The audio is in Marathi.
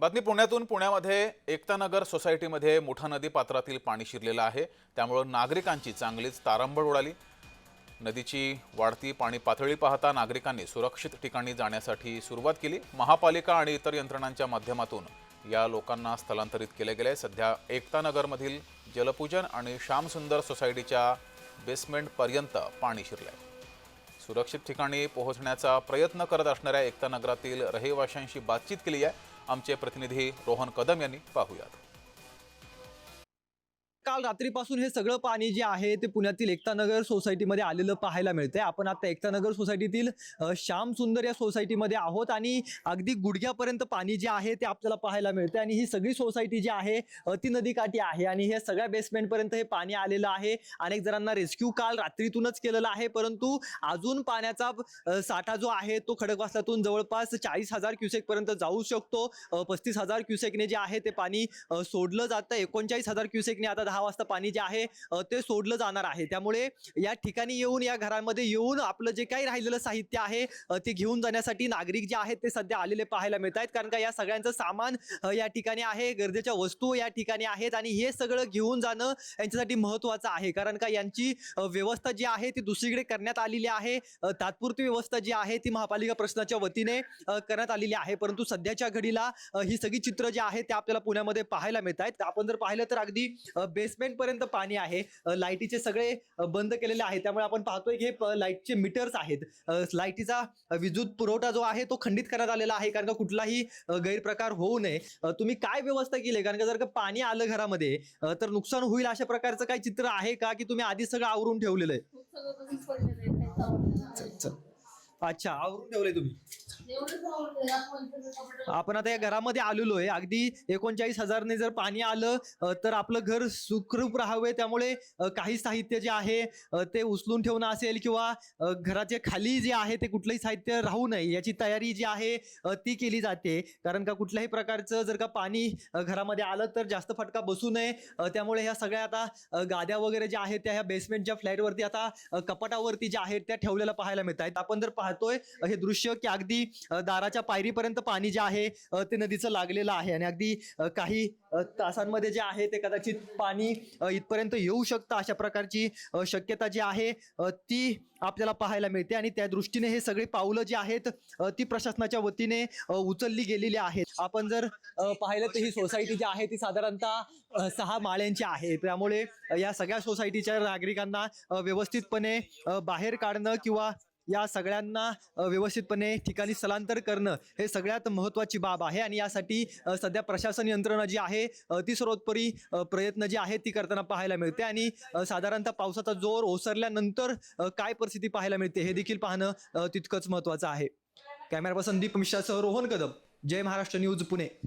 बातमी पुण्यातून. पुण्यामध्ये एकतानगर सोसायटीमध्ये मुठा नदी पात्रातील पाणी शिरलेलं आहे. त्यामुळं नागरिकांची चांगलीच तारांबळ उडाली. नदीची वाढती पाणी पातळी पाहता नागरिकांनी सुरक्षित ठिकाणी जाण्यासाठी सुरुवात केली. महापालिका आणि इतर यंत्रणांच्या माध्यमातून या लोकांना स्थलांतरित केले गेले. सध्या एकतानगरमधील जलपूजन आणि श्यामसुंदर सोसायटीच्या बेसमेंटपर्यंत पाणी शिरलंय. सुरक्षित ठिकाणी पोहोचण्याचा प्रयत्न करत असणाऱ्या एकता नगरातील रहिवाशांशी बातचीत केली आहे. आमचे प्रतिनिधी रोहन कदम यांनी पाहूयात. काल रात्रीपासून हे सगळं पाणी जे आहे ते पुण्यातील एकतानगर सोसायटीमध्ये आलेलं पाहायला मिळतंय. आपण आता एकतानगर सोसायटीतील श्याम सुंदर या सोसायटीमध्ये आहोत आणि अगदी गुडघ्यापर्यंत पाणी जे आहे ते आपल्याला पाहायला मिळतंय आणि ही सगळी सोसायटी जी आहे ती नदीकाठी आहे आणि हे सगळ्या बेसमेंटपर्यंत हे पाणी आलेलं आहे. अनेक जणांना रेस्क्यू काल रात्रीतूनच केलेला आहे परंतु अजून पाण्याचा साठा जो आहे तो खडकवासल्यातून जवळपास चाळीस हजार क्युसेकपर्यंत जाऊ शकतो. पस्तीस हजार क्युसेकने जे आहे ते पाणी सोडलं जातं एकोणचाळीस हजार क्युसेकने आता दहा दहा वाजता पाणी जे आहे ते सोडलं जाणार आहे. त्यामुळे या ठिकाणी येऊन या घरामध्ये येऊन आपलं जे काही राहिलेलं साहित्य आहे ते घेऊन जाण्यासाठी नागरिक जे आहेत ते सध्या आलेले पाहायला मिळत आहेत कारण का या सगळ्यांचं सामान या ठिकाणी आहे गरजेच्या वस्तू या ठिकाणी आहेत आणि हे सगळं घेऊन जाणं यांच्यासाठी महत्वाचं आहे. कारण का यांची व्यवस्था जी आहे ती दुसरीकडे करण्यात आलेली आहे. तात्पुरती व्यवस्था जी आहे ती महापालिका प्रश्नाच्या वतीने करण्यात आलेली आहे. परंतु सध्याच्या घडीला ही सगळी चित्र जी आहे ते आपल्याला पुण्यामध्ये पाहायला मिळत आहेत आपण जर पाहिलं तर अगदी बेसमेंट पर्यंत पाणी आहे. लाईटीचे सगळे बंद केलेले आहे त्यामुळे आपण पाहतोय की हे लाईटचे मीटर्स आहेत. लाईटीचा विद्युत पुरवठा जो आहे तो खंडित करण्यात आलेला आहे. कारण का कुठलाही गैरप्रकार होऊ नये. तुम्ही काय व्यवस्था केली? आहे? कारण का जर का पाणी आलं घरामध्ये तर नुकसान होईल अशा प्रकारचं काही चित्र आहे का? की तुम्ही आधी सगळं आवरून ठेवलेलं आहे. अच्छा आवरून ठेवलंय तुम्ही. आपण आता या घरामध्ये आलेलो आहे अगदी एकोणचाळीस हजारने जर पाणी आलं तर आपलं घर सुखरूप राहावे. त्यामुळे काही साहित्य जे आहे ते उचलून ठेवणं असेल किंवा घराचे खाली जे आहे ते कुठलंही साहित्य राहू नये याची तयारी जी आहे ती केली जाते. कारण का कुठल्याही प्रकारचं जर का पाणी घरामध्ये आलं तर जास्त फटका बसू नये. त्यामुळे ह्या सगळ्या आता गाद्या वगैरे ज्या आहेत त्या ह्या बेसमेंटच्या फ्लॅटवरती आता कपाटावरती ज्या आहेत त्या ठेवलेल्या पाहायला मिळत आहेत आपण जर पाहतोय हे दृश्य की अगदी दाराच्या पायरीपर्यंत पाणी जे आहे ते नदीचं लागलेलं आहे. आणि अगदी काही तासांमध्ये जे आहे ते कदाचित पाणी इथपर्यंत येऊ शकतं अशा प्रकारची शक्यता जी आहे ती आपल्याला पाहायला मिळते. आणि त्या दृष्टीने हे सगळे पावलं जी आहेत ती प्रशासनाच्या वतीने उचलली गेलेली आहेत. आपण जर पाहिलं तर ही सोसायटी जी आहे ती साधारणतः सहा माळ्यांची आहे. त्यामुळे या सगळ्या सोसायटीच्या नागरिकांना व्यवस्थितपणे बाहेर काढणं किंवा या सगळ्यांना व्यवस्थितपणे ठिकाणी स्थलांतर करणं हे सगळ्यात महत्त्वाची बाब आहे. आणि यासाठी सध्या प्रशासन यंत्रणा जी आहे ती सर्वोत्परी प्रयत्न जे आहेत ती करताना पाहायला मिळते. आणि साधारणतः पावसाचा जोर ओसरल्यानंतर काय परिस्थिती पाहायला मिळते हे देखील पाहणं तितकंच महत्त्वाचं आहे. कॅमेरा पर्सन दीप मिश्रासह रोहन कदम. जय महाराष्ट्र न्यूज पुणे.